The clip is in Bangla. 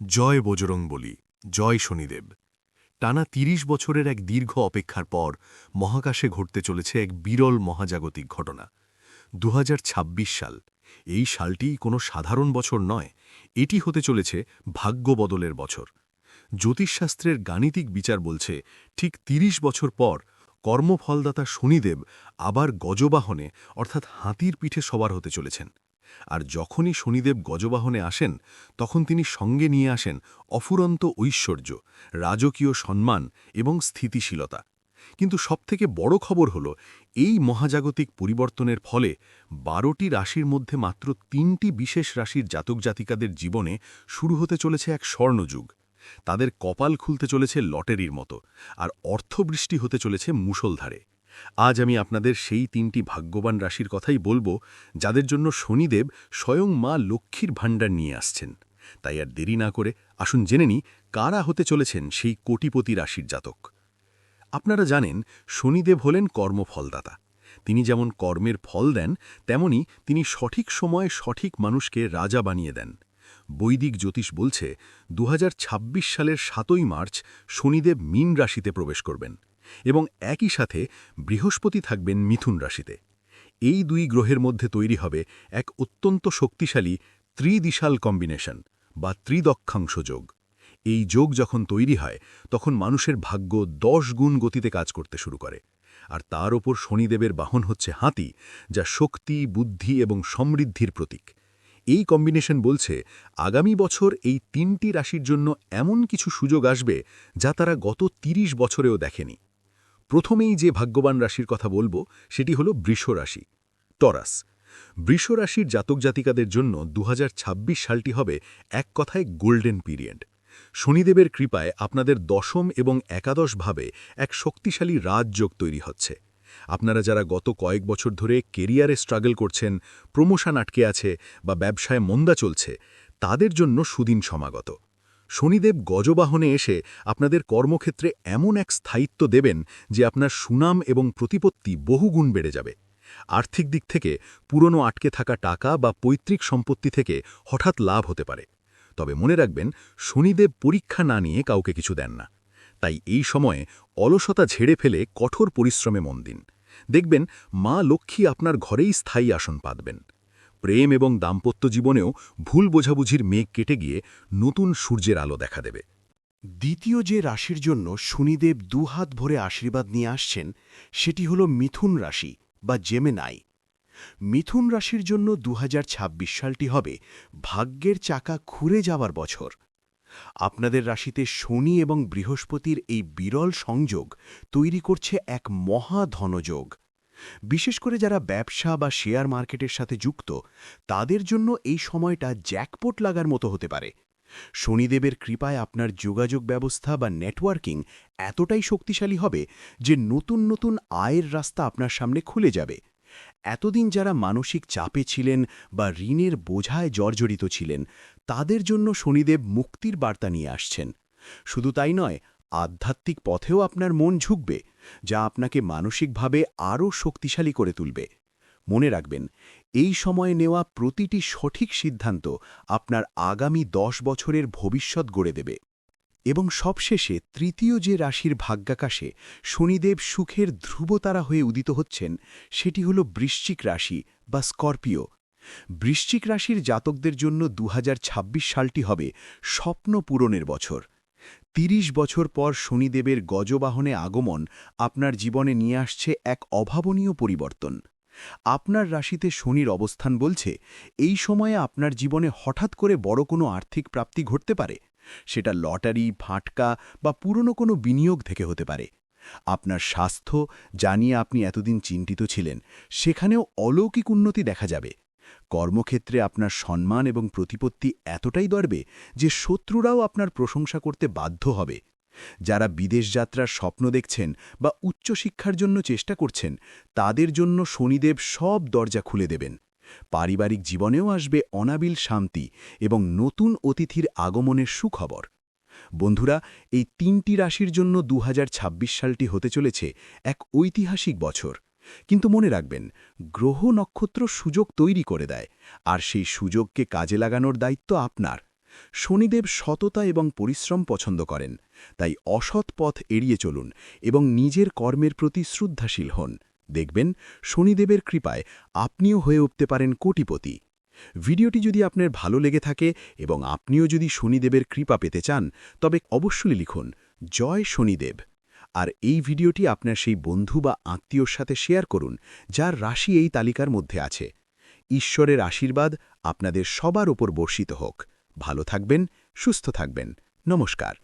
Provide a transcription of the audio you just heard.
জয় বজরং বলি, জয় শনিদেব। টানা ৩০ বছরের এক দীর্ঘ অপেক্ষার পর মহাকাশে ঘটতে চলেছে এক বিরল মহাজাগতিক ঘটনা। দু হাজার ছাব্বিশ সাল, এই সালটি কোনো সাধারণ বছর নয়, এটি হতে চলেছে ভাগ্য বদলের বছর। জ্যোতিষশাস্ত্রের গাণিতিক বিচার বলছে, ঠিক ৩০ বছর পর কর্মফলদাতা শনিদেব আবার গজবাহনে, অর্থাৎ হাতির পিঠে সবার হতে চলেছেন। আর যখনই শনিদেব গজবাহনে আসেন, তখন তিনি সঙ্গে নিয়ে আসেন অফুরন্ত ঐশ্বর্য, রাজকীয় সম্মান এবং স্থিতিশীলতা। কিন্তু সবথেকে বড় খবর হল, এই মহাজাগতিক পরিবর্তনের ফলে বারোটি রাশির মধ্যে মাত্র তিনটি বিশেষ রাশির জাতক জাতিকাদের জীবনে শুরু হতে চলেছে এক স্বর্ণযুগ। তাদের কপাল খুলতে চলেছে লটারির মতো, আর অর্থবৃষ্টি হতে চলেছে মুষলধারে। আজ আমি আপনাদের সেই তিনটি ভাগ্যবান রাশির কথাই বলব, যাদের জন্য শনিদেব স্বয়ং মা লক্ষ্মীর ভাণ্ডার নিয়ে আসছেন। তাই আর দেরি না করে আসুন জেনে নি কারা হতে চলেছেন সেই কোটিপতি রাশির জাতক। আপনারা জানেন, শনিদেব হলেন কর্মফলদাতা। তিনি যেমন কর্মের ফল দেন, তেমনি তিনি সঠিক সময়ে সঠিক মানুষকে রাজা বানিয়ে দেন। বৈদিক জ্যোতিষ বলছে দু হাজার ছাব্বিশ সালের সাতই মার্চ শনিদেব মীন রাশিতে প্রবেশ করবেন। এবং একই সাথে বৃহস্পতি থাকবেন মিথুন রাশিতে। এই দুই গ্রহের মধ্যে তৈরি হবে এক অত্যন্ত শক্তিশালী ত্রিদিশাল কম্বিনেশন বা ত্রিদক্ষাংশ যোগ। এই যোগ যখন তৈরি হয়, তখন মানুষের ভাগ্য দশ গুণ গতিতে কাজ করতে শুরু করে। আর তার ওপর শনিদেবের বাহন হচ্ছে হাতি, যা শক্তি, বুদ্ধি এবং সমৃদ্ধির প্রতীক। এই কম্বিনেশন বলছে, আগামী বছর এই তিনটি রাশির জন্য এমন কিছু সুযোগ আসবে যা তারা গত ৩০ বছরেও দেখেনি। প্রথমেই যে ভাগ্যবান রাশির কথা বলব, সেটি হল বৃষ রাশি, টরাস। বৃষ রাশির জাতক জাতিকাদের জন্য দু হাজার ছাব্বিশ সালটি হবে এক কথায় গোল্ডেন পিরিয়ড। শনিদেবের কৃপায় আপনাদের দশম এবং একাদশ ভাবে এক শক্তিশালী রাজযোগ তৈরি হচ্ছে। আপনারা যারা গত কয়েক বছর ধরে কেরিয়ারে স্ট্রাগল করছেন, প্রমোশন আটকে আছে বা ব্যবসায় মন্দা চলছে, তাদের জন্য সুদিন সমাগত। শনিদেব গজবাহনে এসে আপনাদের কর্মক্ষেত্রে এমন এক স্থায়িত্ব দেবেন যে আপনার সুনাম এবং প্রতিপত্তি বহুগুণ বেড়ে যাবে। আর্থিক দিক থেকে পুরনো আটকে থাকা টাকা বা পৈতৃক সম্পত্তি থেকে হঠাৎ লাভ হতে পারে। তবে মনে রাখবেন, শনিদেব পরীক্ষা না নিয়ে কাউকে কিছু দেন না। তাই এই সময়ে অলসতা ঝেড়ে ফেলে কঠোর পরিশ্রমে মন দিন। দেখবেন মা লক্ষ্মী আপনার ঘরেই স্থায়ী আসন পাতবেন। প্রেম এবং দাম্পত্য জীবনেও ভুল বোঝাবুঝির মেঘ কেটে গিয়ে নতুন সূর্যের আলো দেখা দেবে। দ্বিতীয় যে রাশির জন্য শনিদেব দুহাত ভরে আশীর্বাদ নিয়ে আসছেন, সেটি হল মিথুন রাশি বা জেমেনাই মিথুন রাশির জন্য দু হাজার ছাব্বিশ সালটি হবে ভাগ্যের চাকা খুঁড়ে যাওয়ার বছর। আপনাদের রাশিতে শনি এবং বৃহস্পতির এই বিরল সংযোগ তৈরি করছে এক মহা ধনযোগ। বিশেষ করে যারা ব্যবসা বা শেয়ার মার্কেটের সাথে যুক্ত, তাদের জন্য এই সময়টা জ্যাকপোট লাগার মতো হতে পারে। শনিদেবের কৃপায় আপনার যোগাযোগ ব্যবস্থা বা নেটওয়ার্কিং এতটাই শক্তিশালী হবে যে নতুন নতুন আয়ের রাস্তা আপনার সামনে খুলে যাবে। এতদিন যারা মানসিক চাপে ছিলেন বা ঋণের বোঝায় জর্জরিত ছিলেন, তাদের জন্য শনিদেব মুক্তির বার্তা নিয়ে আসছেন। শুধু তাই নয় আধ্যাত্মিক পথেও আপনার মন ঝুঁকবে, যা আপনাকে মানসিকভাবে আরও শক্তিশালী করে তুলবে। মনে রাখবেন, এই সময়ে নেওয়া প্রতিটি সঠিক সিদ্ধান্ত আপনার আগামী দশ বছরের ভবিষ্যৎ গড়ে দেবে। এবং সবশেষে তৃতীয় যে রাশির ভাগ্যাকাশে শনিদেব সুখের ধ্রুবতারা হয়ে উদিত হচ্ছেন, সেটি হল বৃশ্চিক রাশি বা স্করপিও। বৃশ্চিক রাশির জাতকদের জন্য দু হাজার ছাব্বিশ সালটি হবে স্বপ্ন পূরণের বছর। ৩০ বছর পর শনিদেবের গজবাহনে আগমন আপনার জীবনে নিয়ে আসছে এক অভাবনীয় পরিবর্তন। আপনার রাশিতে শনির অবস্থান বলছে, এই সময়ে আপনার জীবনে হঠাৎ করে বড় কোনো আর্থিক প্রাপ্তি ঘটতে পারে। সেটা লটারি, ফাটকা বা পুরনো কোনো বিনিয়োগ থেকে হতে পারে। আপনার স্বাস্থ্য জানিয়ে আপনি এতদিন চিন্তিত ছিলেন, সেখানেও অলৌকিক উন্নতি দেখা যাবে। কর্মক্ষেত্রে আপনার সম্মান এবং প্রতিপত্তি এতটাই দরবে যে শত্রুরাও আপনার প্রশংসা করতে বাধ্য হবে। যারা বিদেশ যাত্রার স্বপ্ন দেখছেন বা উচ্চশিক্ষার জন্য চেষ্টা করছেন, তাদের জন্য শনিদেব সব দরজা খুলে দেবেন। পারিবারিক জীবনেও আসবে অনাবিল শান্তি এবং নতুন অতিথির আগমনের সুখবর। বন্ধুরা, এই তিনটি রাশির জন্য দু হাজার ছাব্বিশ সালটি হতে চলেছে এক ঐতিহাসিক বছর। কিন্তু মনে রাখবেন, গ্রহ নক্ষত্র সুযোগ তৈরি করে দেয়, আর সেই সুযোগকে কাজে লাগানোর দায়িত্ব আপনার। শনিদেব সততা এবং পরিশ্রম পছন্দ করেন, তাই অসৎ পথ এড়িয়ে চলুন এবং নিজের কর্মের প্রতি শ্রদ্ধাশীল হন। দেখবেন, শনিদেবের কৃপায় আপনিও হয়ে উঠতে পারেন কোটিপতি। ভিডিওটি যদি আপনার ভালো লেগে থাকে এবং আপনিও যদি শনিদেবের কৃপা পেতে চান, তবে অবশ্যই লিখুন, জয় শনিদেব। আর এই ভিডিওটি আপনার সেই বন্ধু বা আত্মীয়র সাথে শেয়ার করুন, যার রাশি এই তালিকার মধ্যে আছে। ঈশ্বরের আশীর্বাদ আপনাদের সবার ওপর বর্ষিত হোক। ভালো থাকবেন, সুস্থ থাকবেন। নমস্কার।